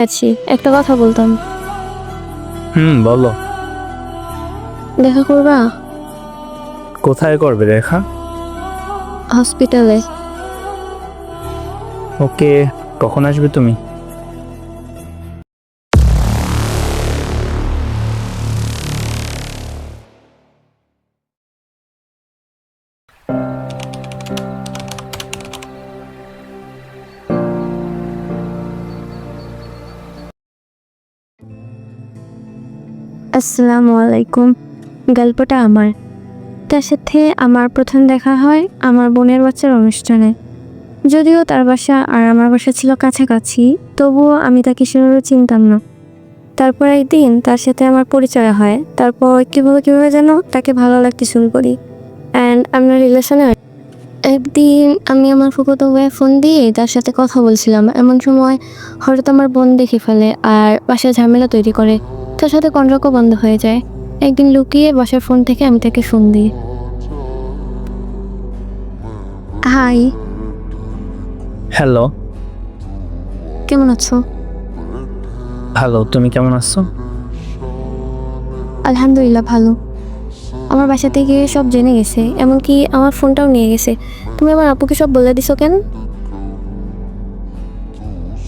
আছি একটা কথা বলতাম। হুম বলো। দেখা করবা? কোথায় করবে দেখা হসপিটালে। ওকে কখন আসবে তুমি? আসসালামু আলাইকুম। গল্পটা আমার। তার সাথে আমার প্রথম দেখা হয় আমার বোনের বাচ্চার অনুষ্ঠানে। যদিও তার বাসা আর আমার বাসা ছিল কাছাকাছি, তবুও আমি তাকে সেভাবে চিনতাম না। তারপর একদিন তার সাথে আমার পরিচয় হয়। তারপর কীভাবে কীভাবে যেন তাকে ভালো লাগতে শুরু করি। অ্যান্ড আমরা রিলেশনে একদিন আমি আমার ফুকুতো ভাইয়ের ফোন দিয়ে তার সাথে কথা বলছিলাম। এমন সময় হঠাৎ আমার বোন দেখে ফেলে আর বাসায় ঝামেলা তৈরি করে। তার সাথে কন্ট্রাক্টও বন্ধ হয়ে যায়। একদিন লুকিয়ে বাসার ফোন থেকে আমি তাকে ফোন দিই। হাই হ্যালো কেমন আছো? হ্যালো তুমি কেমন আছো? আলহামদুলিল্লাহ ভালো। আমার বাসা থেকে সব জেনে গেছে এমনকি আমার ফোনটাও নিয়ে গেছে। তুমি আমার আপুকে সব বলে দিছো কেন?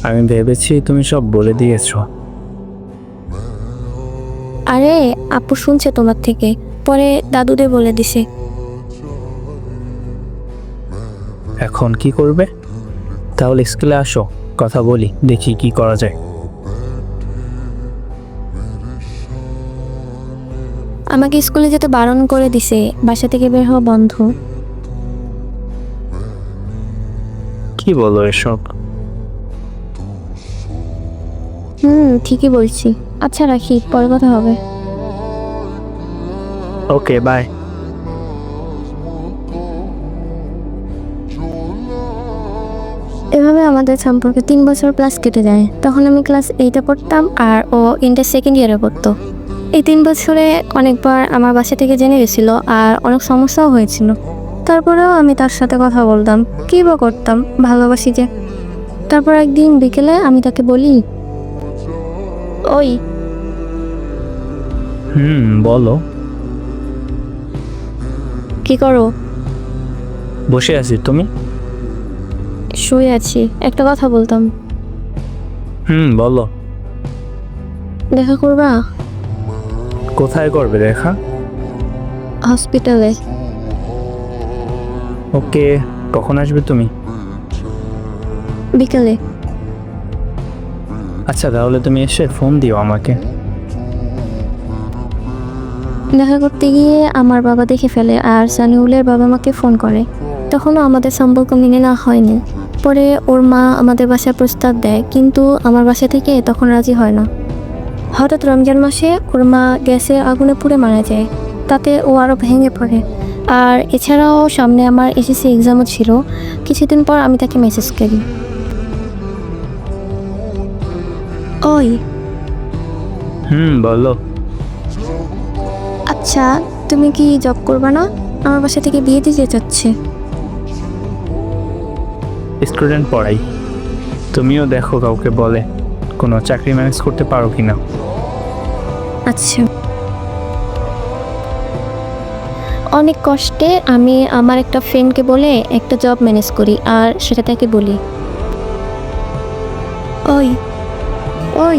আমি ভেবেছি তুমি সব বলে দিয়েছ। আরে আপু শুনছে তোমার থেকে। পরে দাদুদের বলে দিছে। এখন কি করবে? তাহলে স্কুলে আসো কথা বলি দেখি কি করা যায়। আমাকে স্কুলে যেতে বারণ করে দিছে বাসা থেকে বের হওয়া বন্ধ। কি বলো এসব? হুম ঠিকই বলছি। আচ্ছা রাখি পরে কথা হবে। Okay bye. এভাবে আমাদের সম্পর্কে তিন বছর প্লাস কেটে যায়। তখন আমি ক্লাস এইটে পড়তাম আর ও ইন্টার সেকেন্ড ইয়ারে পড়তো। এই তিন বছরে অনেকবার আমার বাসা থেকে জেনে গেছিল আর অনেক সমস্যাও হয়েছিল। তারপরেও আমি তার সাথে কথা বলতাম। কী বা করতাম? ভালোবাসি যে। তারপর একদিন বিকেলে আমি তাকে বলি ওই। হুম বলো। কি করো? বসে আছি তুমি? শুয়ে আছি একটা কথা বলতাম। হুম বলো। দেখা করবা? কোথায় করবে দেখা? হসপিটালে। ওকে কখন আসবে তুমি? বিকেলে। আচ্ছা তাহলে তুমি এসে ফোন দিও আমাকে। দেখা করতে গিয়ে আমার বাবা দেখে ফেলে আর সানিউলের বাবা মাকে ফোন করে। তখনও আমাদের সম্পর্ক মেনে না হয়নি। পরে ওর মা আমাদের বাসায় প্রস্তাব দেয়, কিন্তু আমার বাসা থেকে তখন রাজি হয় না। হঠাৎ রমজান মাসে ওর মা গ্যাসে আগুনে পুড়ে মারা যায়। তাতে ও আরও ভেঙে পড়ে। আর এছাড়াও সামনে আমার এসএসসি এক্সামও ছিল। কিছুদিন পর আমি তাকে মেসেজ করি। ওই। হুম বলো। আচ্ছা তুমি কি জব করবা না? আমার বাসা থেকে বিয়ে দিতে চাচ্ছে স্টুডেন্ট পড়াই। তুমিও দেখো কাউকে বলে কোনো চাকরি ম্যানেজ করতে পারো কি না। আচ্ছা। অনেক কষ্টে আমি আমার একটা ফ্রেন্ডকে বলে একটা জব ম্যানেজ করি আর সেটা তাকে বলি। ওই। ওই।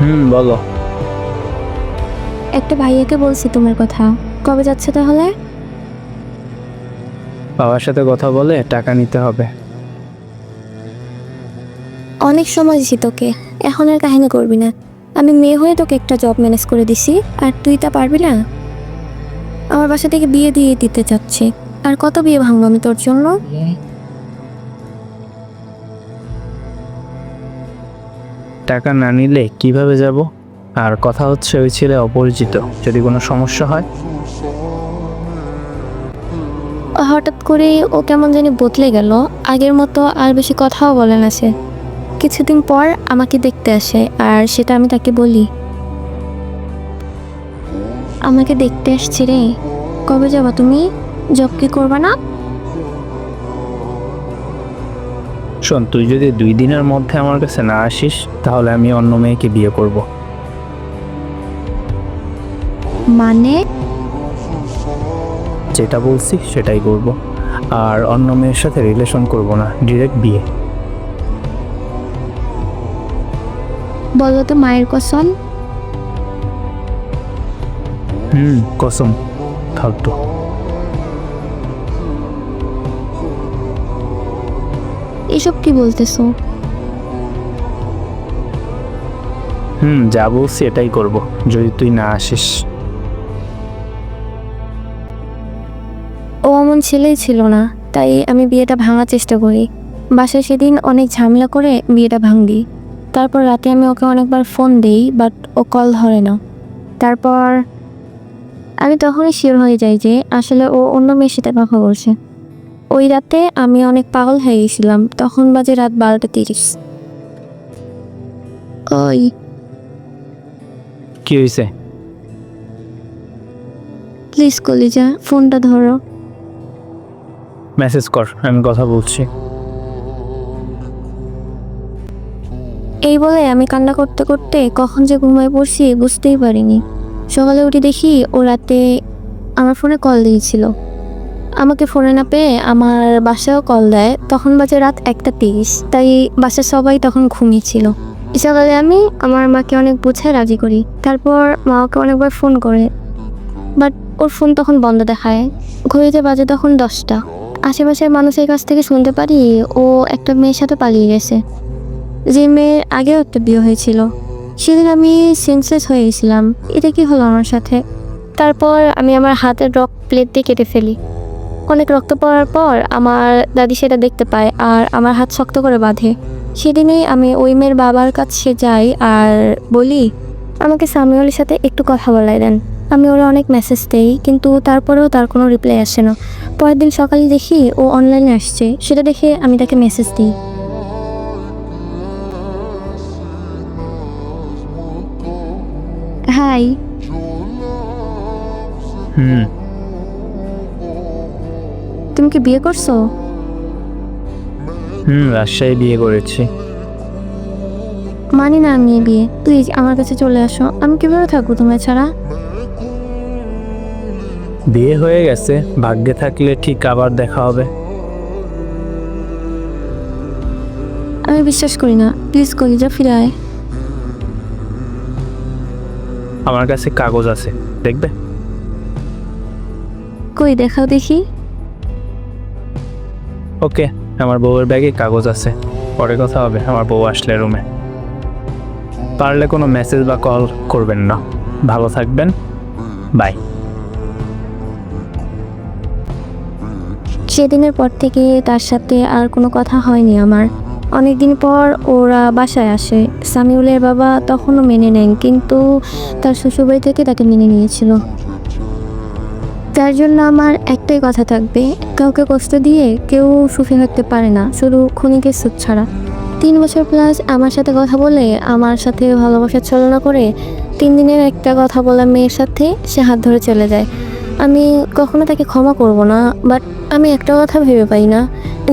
হুম বলো। একটা ভাইয়াকে বলছি তোমার কথা। কবে যাচ্ছে তাহলে? বাবার সাথে কথা বলে টাকা নিতে হবে। অনেক সময় দিছি তোকে। এখন আর কাহিনী করবি না। আমি মেয়ে হয়ে তোকে একটা জব ম্যানেজ করে দিছি। আর তুই তা পারবি না? আমার বাসা থেকে বিয়ে দিয়ে দিতে চাচ্ছে। আর কত বিয়ে ভাঙবো আমি তোর জন্য? টাকা না নিলে কীভাবে যাব? আর কথা হচ্ছে ওই ছেলে অপরিচিত, যদি কোনো সমস্যা হয়? হঠাৎ করে ও কেমন জানি বদলে গেল। আগের মতো আর বেশি কথাও বলে না সে। কিছুদিন পর আমাকে দেখতে আসে, আর সেটা আমি তাকে বলি। আমাকে দেখতে আসছি রে। কবে যাবা তুমি? জব কি করবা না? শোন তুই যদি দুই দিনের মধ্যে আমার কাছে না আসিস তাহলে আমি অন্য মেয়েকে বিয়ে করব। মানে? যেটা বলছি সেটাই করব। আর অন্য মেয়ের সাথে রিলেশন করব না ডিরেক্ট বিয়ে। বলো তো মায়ের কসম? হুম কসম। ফালতু এসব কি বলতেছো? হুম যা বলছি এটাই করব যদি তুই না আসিস। ও এমন ছেলেই ছিল না তাই আমি বিয়েটা ভাঙার চেষ্টা করি। বাসায় সেদিন অনেক ঝামেলা করে বিয়েটা ভাঙি। তারপর রাতে আমি ওকে অনেকবার ফোন দিই বাট ও কল ধরে না। তারপর আমি তখনই শিওর হয়ে যাই যে আসলে ও অন্য মেয়ের সাথে কথা বলছে। ওই রাতে আমি অনেক পাগল হয়ে গেছিলাম। তখন বাজে রাত বারোটা তিরিশ। ওই। কি হয়েছে প্লিজ কলিজা ফোনটা ধরো। মেসেজ কর আমি কথা বলছি। এই বলে আমি কান্না করতে করতে কখন যে ঘুমায় পড়ছি বুঝতেই পারিনি। সকালে উঠে দেখি ও রাতে আমার ফোনে কল দিয়েছিল। আমাকে ফোনে না পেয়ে আমার বাসায়ও কল দেয়। তখন বাজে রাত একটা তিরিশ। তাই বাসার সবাই তখন ঘুমিয়েছিল সকালে আমি আমার মাকে অনেক বুঝায় রাজি করি। তারপর মা ওকে অনেকবার ফোন করে। বাট ওর ফোন তখন বন্ধ দেখায়। ঘড়িতে বাজে তখন দশটা। আশেপাশের মানুষের কাছ থেকে শুনতে পারি ও একটা মেয়ের সাথে পালিয়ে গেছে। যে মেয়ের আগেও একটা বিয়ে হয়েছিল। সেদিন আমি সেন্সলেস হয়ে গেছিলাম। এটা কি হলো আমার সাথে? তারপর আমি আমার হাতের রক প্লেট দিয়ে কেটে ফেলি। অনেক রক্ত পড়ার পর আমার দাদি সেটা দেখতে পায় আর আমার হাত শক্ত করে বাঁধে। সেদিনেই আমি ওই মেয়ের বাবার কাছে যাই আর বলি আমাকে সামিউলের সাথে একটু কথা বলাই দেন। আমি ওরা অনেক মেসেজ দেই কিন্তু তারপরেও তার কোনো রিপ্লাই আসে না। পরের দিন সকালে দেখি ও অনলাইনে আসছে। সেটা দেখে আমি তাকে মেসেজ দিই। হাই হুম। তুমি কি বিয়ে করছ? হুম রাজশাহী বিয়ে করেছি। মানি না আমি এই বিয়ে। প্লিজ আমার কাছে চলে আসো। আমি কীভাবে থাকব তোমার ছাড়া? বিয়ে হয়ে গেছে। ভাগ্যে থাকলে ঠিক আবার দেখা হবে। আমি বিশ্বাস করি না। প্লিজ কলিজা ফিরে আয়। আমার কাছে কাগজ আছে। দেখবে? কই দেখাও দেখি। ওকে, আমার বউয়ের ব্যাগে কাগজ আছে। পরে কথা হবে, আমার বউ আসলে রুমে। পারলে কোনো মেসেজ বা কল করবেন না। ভালো থাকবেন। বাই সেদিনের পর থেকে তার সাথে আর কোনো কথা হয়নি আমার। অনেকদিন পর ওরা বাসায় আসে। সামিউলের বাবা তখনও মেনে নেন, কিন্তু তার শ্বশুরবাড়ি থেকে তাকে মেনে নিয়েছিল। তার জন্য আমার একটাই কথা থাকবে, কাউকে কষ্ট দিয়ে কেউ সুখে থাকতে পারে না, শুধু ক্ষণিকের সুখ ছাড়া। তিন বছর প্লাস আমার সাথে কথা বলে, আমার সাথে ভালোবাসার ছলনা করে, তিন দিনের একটা কথা বলা মেয়ের সাথে সে হাত ধরে চলে যায়। আমি কখনো তাকে ক্ষমা করব না বাট আমি একটা কথা ভেবে পাই না।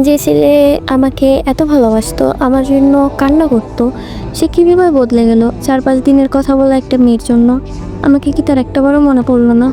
যে ছেলে আমাকে এত ভালোবাসতো, আমার জন্য কান্না করতো, সে কীভাবে বদলে গেল? চার পাঁচ দিনের কথা বলা একটা মেয়ের জন্য, আমাকে কি তার একটা বারও মনে পড়ল না?